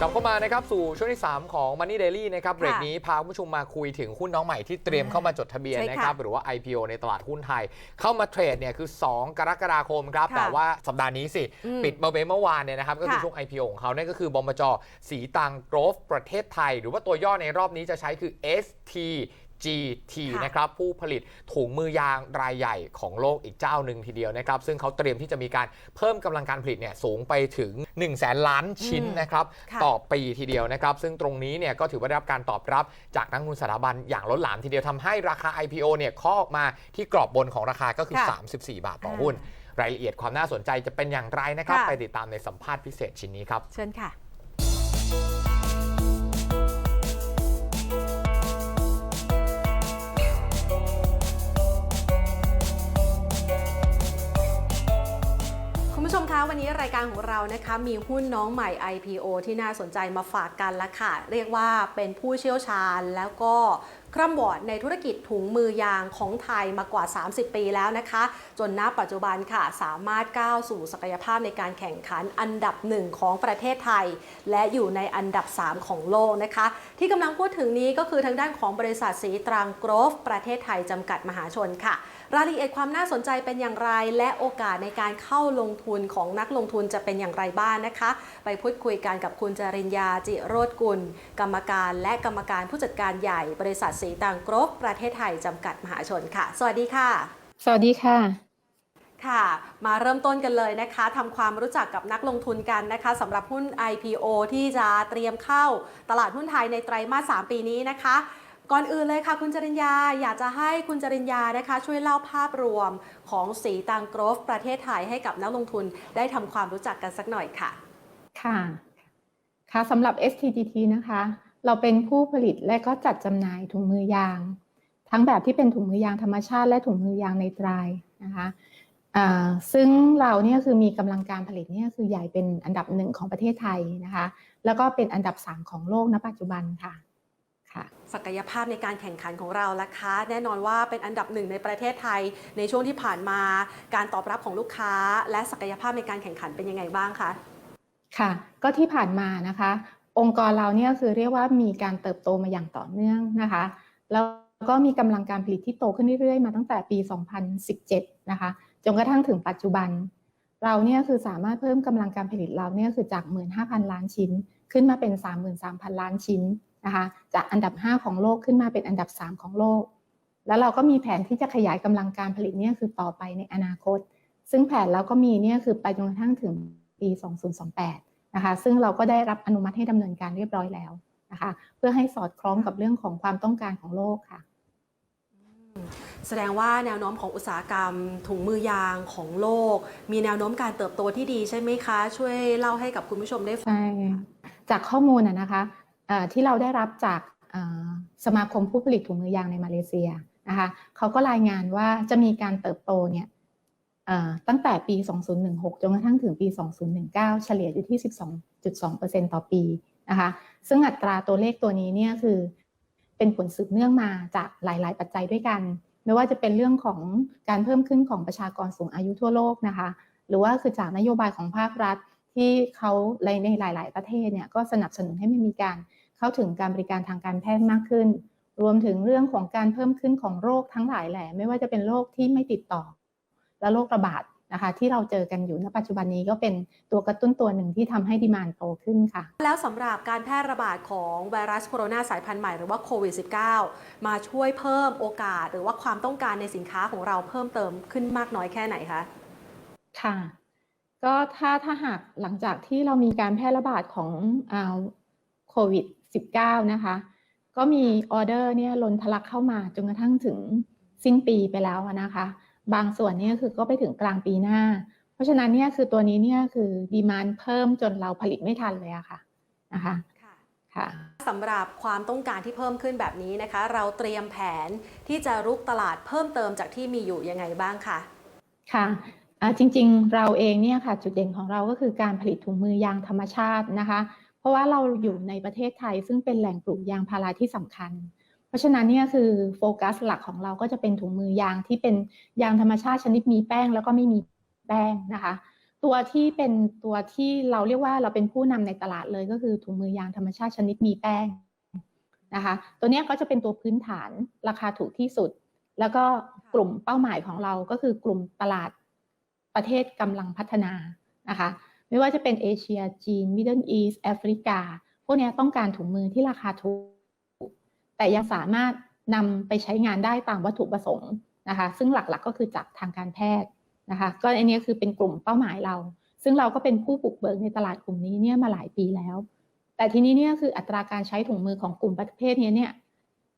กลับเข้ามานะครับสู่ช่วงที่ 3 ของ Money Daily นะครับเบรกค่ะนี้พาคุณผู้ชมมาคุยถึงหุ้นน้องใหม่ที่เตรียมเข้ามาจดทะเบียนใช่ค่ะนะครับหรือว่า IPO ในตลาดหุ้นไทย เข้ามาเทรดเนี่ยคือ 2 กรกฎาคมครับค่ะแต่ว่าสัปดาห์นี้สิอืมปิดมาเเมื่อวานเนี่ยนะครับก็คือค่ะช่วง IPO ของเขานั่นก็คือบมจสีตังโกรฟประเทศไทย หรือว่าตัวย่อในรอบนี้จะใช้คือ ST GT ค่ะนะครับผู้ผลิตถุงมือยางรายใหญ่ของโลกอีกเจ้าหนึ่งทีเดียวนะครับซึ่งเขาเตรียมที่จะมีการเพิ่มกำลังการผลิตเนี่ยสูงไปถึง1 0 0 0 0แสนล้านชิ้นอืมนะครับค่ะต่อปีทีเดียวนะครับซึ่งตรงนี้เนี่ยก็ถือว่าได้รับการตอบรับจากนักลงทุนสถาบันอย่างล้นหลามทีเดียวทำให้ราคา IPO เนี่ยเคาะออกมาที่กรอบบนของราคาก็คือค่ะ34 บาทต่อหุ้น รายละเอียดความน่าสนใจจะเป็นอย่างไรนะครับค่ะไปติดตามในสัมภาษณ์พิเศษชิ้นนี้ครับ เชิญค่ะ รายการของเรานะคะมีหุ้นน้องใหม่ IPO ที่น่าสนใจมาฝากกันละค่ะ เรียกว่าเป็นผู้เชี่ยวชาญแล้วก็คร่ำวอดในธุรกิจถุงมือยางของไทยมากว่า 30 ปีแล้วนะคะ จนณปัจจุบันค่ะ สามารถก้าวสู่ศักยภาพในการแข่งขันอันดับหนึ่งของประเทศไทย และอยู่ในอันดับ 3 ของโลกนะคะ ที่กำลังพูดถึงนี้ก็คือทางด้านของบริษัทสีตรังกรฟประเทศไทยจำกัดมหาชนค่ะ รายละเอียดความน่าสนใจเป็นอย่างไร และโอกาสในการเข้าลงทุนของนักลงทุนจะเป็นอย่างไรบ้างนะคะ ไปพูดคุยกันกับคุณจริญญาจิโรธกุล กรรมการและกรรมการผู้จัดการใหญ่บริษัทสีตรังโกรฟประเทศไทยจำกัดมหาชนค่ะ สวัสดีค่ะ สวัสดีค่ะค่ะ มาเริ่มต้นกันเลยนะคะทำความรู้จักกับนักลงทุนกันนะคะสำหรับหุ้น IPO ที่จะเตรียมเข้าตลาดหุ้นไทยในไตรมาส 3 ปีนี้นะคะ ก่อนอื่นเลยค่ะคุณจริญญาอยากจะให้คุณจริญญานะคะ ช่วยเล่าภาพรวมของสีตังกรฟประเทศไทยให้กับนักลงทุนได้ทำความรู้จักกันสักหน่อยค่ะ ค่ะค่ะสำหรับ STGT นะคะ เราเป็นผู้ผลิตและก็จัดจำหน่ายถุงมือยาง ทั้งแบบที่เป็นถุงมือยางธรรมชาติและถุงมือยางในตรายนะคะซึ่งเราเนี่ยคือมีกำลังการผลิตเนี่ยคือใหญ่เป็นอันดับหนึ่งของประเทศไทยนะคะ แล้วก็เป็นอันดับ3ของโลกณปัจจุบันค่ะ ศักยภาพในการแข่งขันของเราล่ะคะ แน่นอนว่าเป็นอันดับหนึ่งในประเทศไทย ในช่วงที่ผ่านมาการตอบรับของลูกค้า และศักยภาพในการแข่งขันเป็นยังไงบ้างคะค่ะ ก็ที่ผ่านมานะคะ องค์กรเราเนี่ยคือเรียกว่ามีการเติบโตมาอย่างต่อเนื่องนะคะ แล้วก็มีกำลังการผลิตที่โตขึ้นเรื่อยๆ มาตั้งแต่ปี 2017 นะคะจนกระทั่งถึงปัจจุบัน เราเนี่ยคือสามารถเพิ่มกำลังการผลิตเราเนี่ยคือจาก 15,000 ล้านชิ้น ขึ้นมาเป็น 33,000 ล้านชิ้น นะคะจากอันดับ 5 ของโลกขึ้นมาเป็นอันดับ 3 ของโลก แล้วเราก็มีแผนที่จะขยายกำลังการผลิตเนี่ยคือต่อไปในอนาคต ซึ่งแผนเราก็มีเนี่ยคือไปจนกระทั่งถึงปี 2028 นะคะ ซึ่งเราก็ได้รับอนุมัติให้ดำเนินการเรียบร้อยแล้วนะคะ เพื่อให้สอดคล้องกับเรื่องของความต้องการของโลกค่ะแสดงว่าแนวโน้มของอุตสาหกรรม ถุงมือยางของโลก มีแนวโน้มการเติบโตที่ดีใช่ไหมคะ ช่วยเล่าให้กับคุณผู้ชมได้ฟังใช่จากข้อมูลนะนะคะเอ่อ ที่เราได้รับจากสมาคมผู้ผลิตถุงมือยางในมาเลเซียนะคะเขาก็รายงานว่าจะมีการเติบโตเนี่ยตั้งแต่ปี 2016 จนกระทั่งถึงปี 2019 เฉลี่ยอยู่ที่ 12.2%ต่อปีนะคะ ซึ่งอัตราตัวเลขตัวนี้เนี่ยคือเป็นผลสืบเนื่องมาจากหลาย ๆ ปัจจัยด้วยกัน ไม่ว่าจะเป็นเรื่องของการเพิ่มขึ้นของประชากรสูงอายุทั่วโลกนะคะ หรือว่าคือจากนโยบายของภาครัฐที่เขาในในหลาย ๆ ประเทศเนี่ยก็สนับสนุนให้มันมีการ เข้าถึงการบริการทางการแพทย์มากขึ้น รวมถึงเรื่องของการเพิ่มขึ้นของโรคทั้งหลายแหล่ไม่ว่าจะเป็นโรคที่ไม่ติดต่อ และโรคระบาดนะคะที่เราเจอกันอยู่ณปัจจุบันนี้ก็เป็นตัวกระตุ้นตัวหนึ่งที่ทำให้ดีมานโตขึ้นค่ะ แล้วสำหรับการแพร่ระบาดของไวรัสโคโรนาสายพันธุ์ใหม่หรือว่าโควิด -19 มาช่วยเพิ่มโอกาส หรือว่าความต้องการในสินค้าของเราเพิ่มเติมขึ้นมากน้อยแค่ไหนคะ ค่ะ ก็ถ้าถ้าหากหลังจากที่เรามีการแพร่ระบาดของอ่าโควิด -19 นะคะ ก็มีออเดอร์เนี่ยล้นทะลักเข้ามาจนกระทั่งถึงสิ้นปีไปแล้วอะนะคะ บางส่วนเนี่ยคือก็ไปถึงกลางปีหน้า เพราะฉะนั้นเนี่ยคือตัวนี้เนี่ยคือดีมานเพิ่มจนเราผลิตไม่ทันเลยอะค่ะนะคะค่ะค่ะสำหรับความต้องการที่เพิ่มขึ้นแบบนี้นะคะ เราเตรียมแผนที่จะรุกตลาดเพิ่มเติมจากที่มีอยู่ยังไงบ้างคะค่ะอ่าจริงๆเราเองเนี่ยค่ะจุดเด่นของเราก็คือการผลิตถุงมือยางธรรมชาตินะคะ เพราะว่าเราอยู่ในประเทศไทยซึ่งเป็นแหล่งปลูกยางพาราที่สำคัญ เพราะฉะนั้นเนี่ยคือโฟกัสหลักของเราก็จะเป็นถุงมือยางที่เป็นยางธรรมชาติชนิดมีแป้งแล้วก็ไม่มีแป้งนะคะ ตัวที่เป็นตัวที่เราเรียกว่าเราเป็นผู้นำในตลาดเลยก็คือถุงมือยางธรรมชาติชนิดมีแป้งนะคะ ตัวนี้ก็จะเป็นตัวพื้นฐานราคาถูกที่สุด แล้วก็กลุ่มเป้าหมายของเราก็คือกลุ่มตลาดประเทศกำลังพัฒนานะคะ ไม่ว่าจะเป็นเอเชียจีนมิดเดิลอีสแอฟริกา พวกนี้ต้องการถุงมือที่ราคาถูก แต่ยังสามารถนำไปใช้งานได้ตามวัตถุประสงค์นะคะ ซึ่งหลักๆก็คือจากทางการแพทย์นะคะ ก็อันนี้คือเป็นกลุ่มเป้าหมายเรา ซึ่งเราก็เป็นผู้ปลุกเบิกในตลาดกลุ่มนี้เนี่ยมาหลายปีแล้ว แต่ทีนี้เนี่ยคืออัตราการใช้ถุงมือของกลุ่มประเภทนี้เนี่ย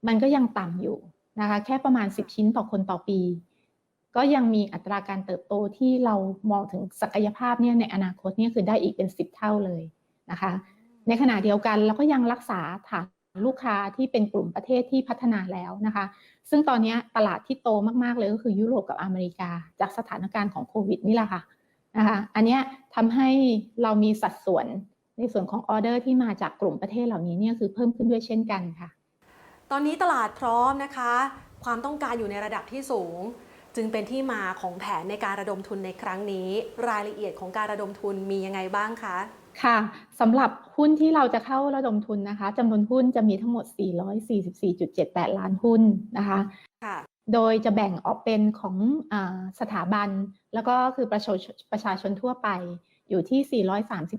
มันก็ยังต่ำอยู่นะคะ แค่ประมาณ 10 ชิ้นต่อคนต่อปี ก็ยังมีอัตราการเติบโตที่เรามองถึงศักยภาพเนี่ยในอนาคตเนี่ยคือได้อีกเป็น 10 เท่าเลยนะคะ ในขณะเดียวกันเราก็ยังรักษาฐานลูกค้าที่เป็นกลุ่มประเทศที่พัฒนาแล้วนะคะ ซึ่งตอนนี้ตลาดที่โตมากๆเลยก็คือยุโรปกับอเมริกา จากสถานการณ์ของโควิดนี่แหละค่ะนะคะ อันเนี้ยทำให้เรามีสัดส่วนในส่วนของออเดอร์ที่มาจากกลุ่มประเทศเหล่านี้เนี่ยคือเพิ่มขึ้นด้วยเช่นกันค่ะ ตอนนี้ตลาดพร้อมนะคะ ความต้องการอยู่ในระดับที่สูง จึงเป็นที่มาของแผนในการระดมทุนในครั้งนี้ รายละเอียดของการระดมทุนมียังไงบ้างคะค่ะสำหรับหุ้นที่เราจะเข้าระดมทุนนะคะจำนวนหุ้นจะมีทั้งหมด 444.78 ล้านหุ้นนะคะค่ะโดยจะแบ่งออกเป็นของอาสถาบัน แล้วก็คือประชาชนประชาชนทั่วไปอยู่ที่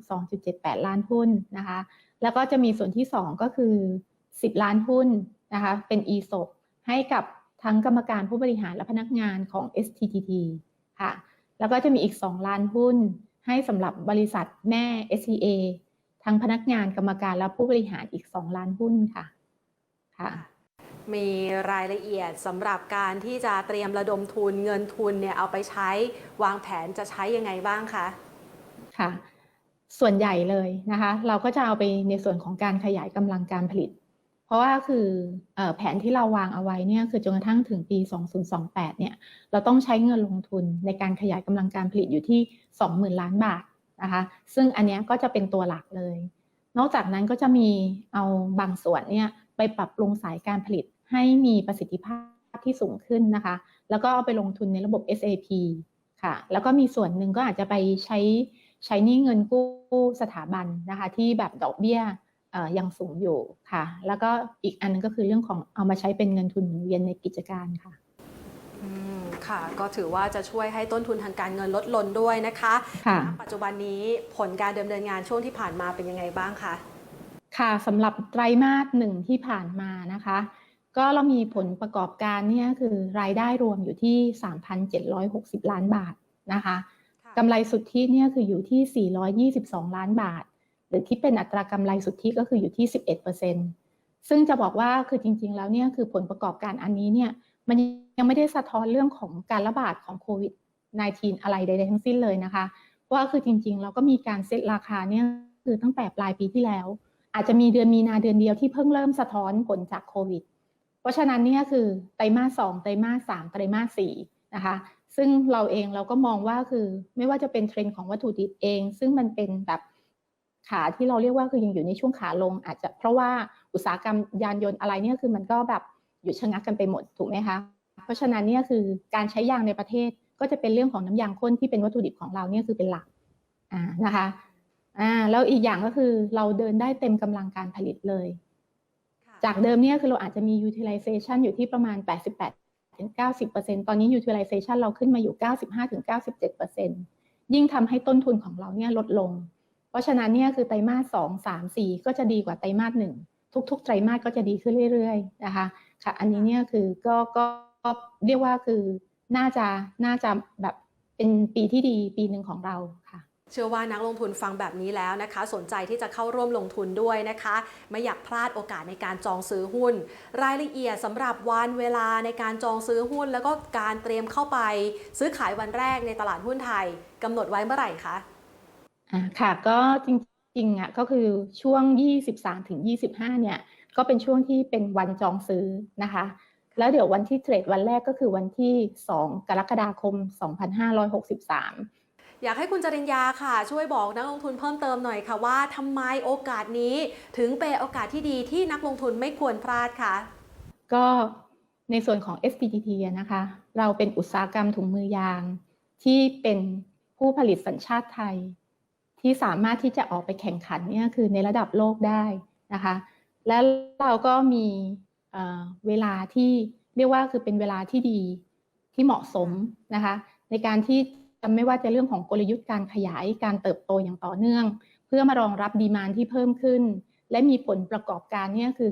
432.78 ล้านหุ้นนะคะ แล้วก็จะมีส่วนที่ 2 ก็คือ 10 ล้านหุ้นนะคะ เป็น ESOP ให้กับ ทั้งกรรมการผู้บริหารและพนักงานของ STTT ค่ะ แล้วก็จะมีอีก 2 ล้านหุ้น ให้สำหรับบริษัทแม่ SCA ทั้งพนักงานกรรมการและผู้บริหารอีก 2 ล้านหุ้นค่ะ ค่ะ มีรายละเอียดสำหรับการที่จะเตรียมระดมทุนเงินทุนเนี่ยเอาไปใช้วางแผนจะใช้ยังไงบ้างคะ ค่ะ ส่วนใหญ่เลยนะคะ เราก็จะเอาไปในส่วนของการขยายกำลังการผลิตเพ ราะว่าคืออแผนที่เราวางเอาไว้เนี่ยคือจนกระทั่งถึงปี 2028 เนี่ยเราต้องใช้เงินลงทุนในการขยายกำลังการผลิตอยู่ที่ 20,000 ล้านบาทนะคะซึ่งอันนี้ก็จะเป็นตัวหลักเลย นอกจากนั้นก็จะมีเอาบางส่วนเนี่ยไปปรับปรุงสายการผลิตให้มีประสิทธิภาพที่สูงขึ้นนะคะ แล้วก็เอาไปลงทุนในระบบ SAP ค่ะ แล้วก็มีส่วนหนึ่งก็อาจจะไปใช้ใช้นี้เงินกู้สถาบันนะคะที่แบบดอกเบี้ย ยังสูงอยู่ค่ะ แล้วก็อีกอันนึงก็คือเรื่องของเอามาใช้เป็นเงินทุนหมุนเวียนในกิจการค่ะอืมค่ะ ก็ถือว่าจะช่วยให้ต้นทุนทางการเงินลดลงด้วยนะคะค่ะณปัจจุบันนี้ผลการดำเนินงานช่วงที่ผ่านมาเป็นยังไงบ้างคะค่ะสำหรับไตรมาสหนึ่งที่ผ่านมานะคะ ก็เรามีผลประกอบการเนี่ยคือรายได้รวมอยู่ที่ 3,760 ล้านบาทนะคะค่ะกำไรสุทธิเนี่ยคืออยู่ที่ 422 ล้านบาท หรือคิดเป็นอัตรากำไรสุทธิก็คืออยู่ที่ 11%ซึ่งจะบอกว่าคือจริง ๆ แล้วเนี่ยคือผลประกอบการอันนี้เนี่ยมันยังไม่ได้สะท้อนเรื่องของการระบาดของโควิด -19 อะไรใดๆทั้งสิ้นเลยนะคะเพราะว่าคือจริง ๆ เราก็มีการเซ็ตราคาเนี่ยคือตั้งแต่ปลายปีที่แล้ว อาจจะมีเดือนมีนาเดือนเดียวที่เพิ่งเริ่มสะท้อนผลจากโควิด เพราะฉะนั้นเนี่ยคือไตรมาสสองไตรมาสสามไตรมาสสี่นะคะซึ่งเราเองเราก็มองว่าคือไม่ว่าจะเป็นเทรนด์ของวัตถุดิบเอง ซึ่งมันเป็นแบบ ขาที่เราเรียกว่าคือยังอยู่ในช่วงขาลง อาจจะเพราะว่าอุตสาหกรรมยานยนต์อะไรเนี่ยคือมันก็แบบหยุดชะงักกันไปหมดถูกไหมคะเพราะฉะนั้นเนี่ยคือการใช้ยางในประเทศก็จะเป็นเรื่องของน้ำยางข้นที่เป็นวัตถุดิบของเราเนี่ยคือเป็นหลักอ่านะคะอ่าแล้วอีกอย่างก็คือเราเดินได้เต็มกำลังการผลิตเลยค่ะจากเดิมเนี่ยคือเราอาจจะมี utilization อยู่ที่ประมาณ 88ถึง90%ตอนนี้ utilization เราขึ้นมาอยู่ 95ถึง97%ยิ่งทำให้ต้นทุนของเราเนี่ยลดลง เพราะฉะนั้นเนี่ยคือไตรมาส2 3 4ก็จะดีกว่าไตรมาส1ทุก ๆ ไตรมาสก็จะดีขึ้นเรื่อยๆนะคะค่ะอันนี้เนี่ยคือก็ก็ก็เรียกว่าคือน่าจะน่าจะแบบเป็นปีที่ดีปีหนึ่งของเราค่ะเชื่อว่านักลงทุนฟังแบบนี้แล้วนะคะ สนใจที่จะเข้าร่วมลงทุนด้วยนะคะ ไม่อยากพลาดโอกาสในการจองซื้อหุ้น รายละเอียดสำหรับวันเวลาในการจองซื้อหุ้น แล้วก็การเตรียมเข้าไป ซื้อขายวันแรกในตลาดหุ้นไทยกำหนดไว้เมื่อไหร่คะ อ่าค่ะก็จริงๆอะก็คือช่วง 23ถึง25 เนี่ย ก็เป็นช่วงที่เป็นวันจองซื้อนะคะ แล้วเดี๋ยววันที่เทรดวันแรกก็คือวันที่ 2 กรกฎาคม 2563อยากให้คุณจริญญาค่ะ ช่วยบอกนักลงทุนเพิ่มเติมหน่อยค่ะว่าทำไมโอกาสนี้ถึงเป็นโอกาสที่ดีที่นักลงทุนไม่ควรพลาดค่ะ ก็ในส่วนของ SPTT อะนะคะ เราเป็นอุตสาหกรรมถุงมือยาง ที่เป็นผผู้ผลิตสัญชาติไทย ที่สามารถที่จะออกไปแข่งขันเนี่ยคือในระดับโลกได้นะคะ และเราก็มีเอ่อเวลาที่เรียกว่าคือเป็นเวลาที่ดีที่เหมาะสมนะคะ ในการที่จะไม่ว่าจะเรื่องของกลยุทธ์การขยายการเติบโตอย่างต่อเนื่อง เพื่อมารองรับดีมานที่เพิ่มขึ้น และมีผลประกอบการเนี่ยคือ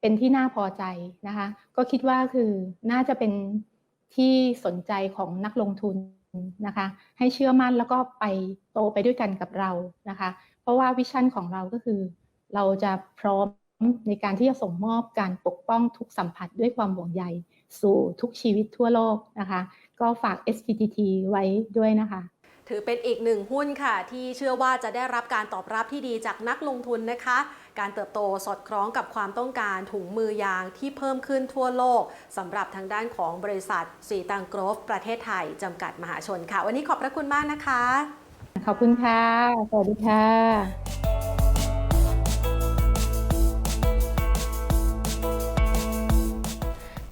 เป็นที่น่าพอใจนะคะ ก็คิดว่าคือน่าจะเป็นที่สนใจของนักลงทุน นะคะ ให้เชื่อมั่นแล้วก็ไปโตไปด้วยกันกับเรานะคะ เพราะว่าวิชั่นของเราก็คือ เราจะพร้อมในการที่จะส่งมอบการปกป้องทุกสัมผัสด้วยความห่วงใยสู่ทุกชีวิตทั่วโลกนะคะ ก็ฝาก SPTT ไว้ด้วยนะคะ ถือเป็นอีกหนึ่งหุ้นค่ะ ที่เชื่อว่าจะได้รับการตอบรับที่ดีจากนักลงทุนนะคะ การเติบโตสอดคล้องกับความต้องการถุงมือยางที่เพิ่มขึ้นทั่วโลกสำหรับทางด้านของบริษัทสีตังโกรฟประเทศไทยจำกัดมหาชนค่ะ วันนี้ขอบพระคุณมากนะคะ ขอบคุณค่ะ สวัสดีค่ะ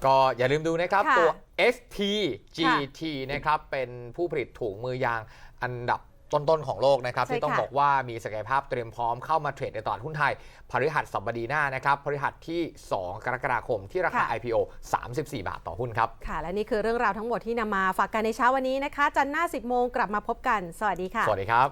ก็อย่าลืมดูนะครับค่ะตัว STGT นะครับ เป็นผู้ผลิตถุงมือยาง อันดับต้น ๆ ของโลกนะครับใช่ที่ต้องค่ะบอกว่ามีศักยภาพเตรียมพร้อมเข้ามาเทรดในตลาดหุ้นไทยพฤหัสบดีหน้านะครับพฤหัสที่ 2 กรกฎาคมที่ราคา IPO 34 บาทต่อหุ้นครับ ค่ะ และนี่คือเรื่องราวทั้งหมดที่นำมาฝากกันในเช้าวันนี้นะคะ จันทร์หน้า 10 โมงกลับมาพบกัน สวัสดีค่ะ สวัสดีครับ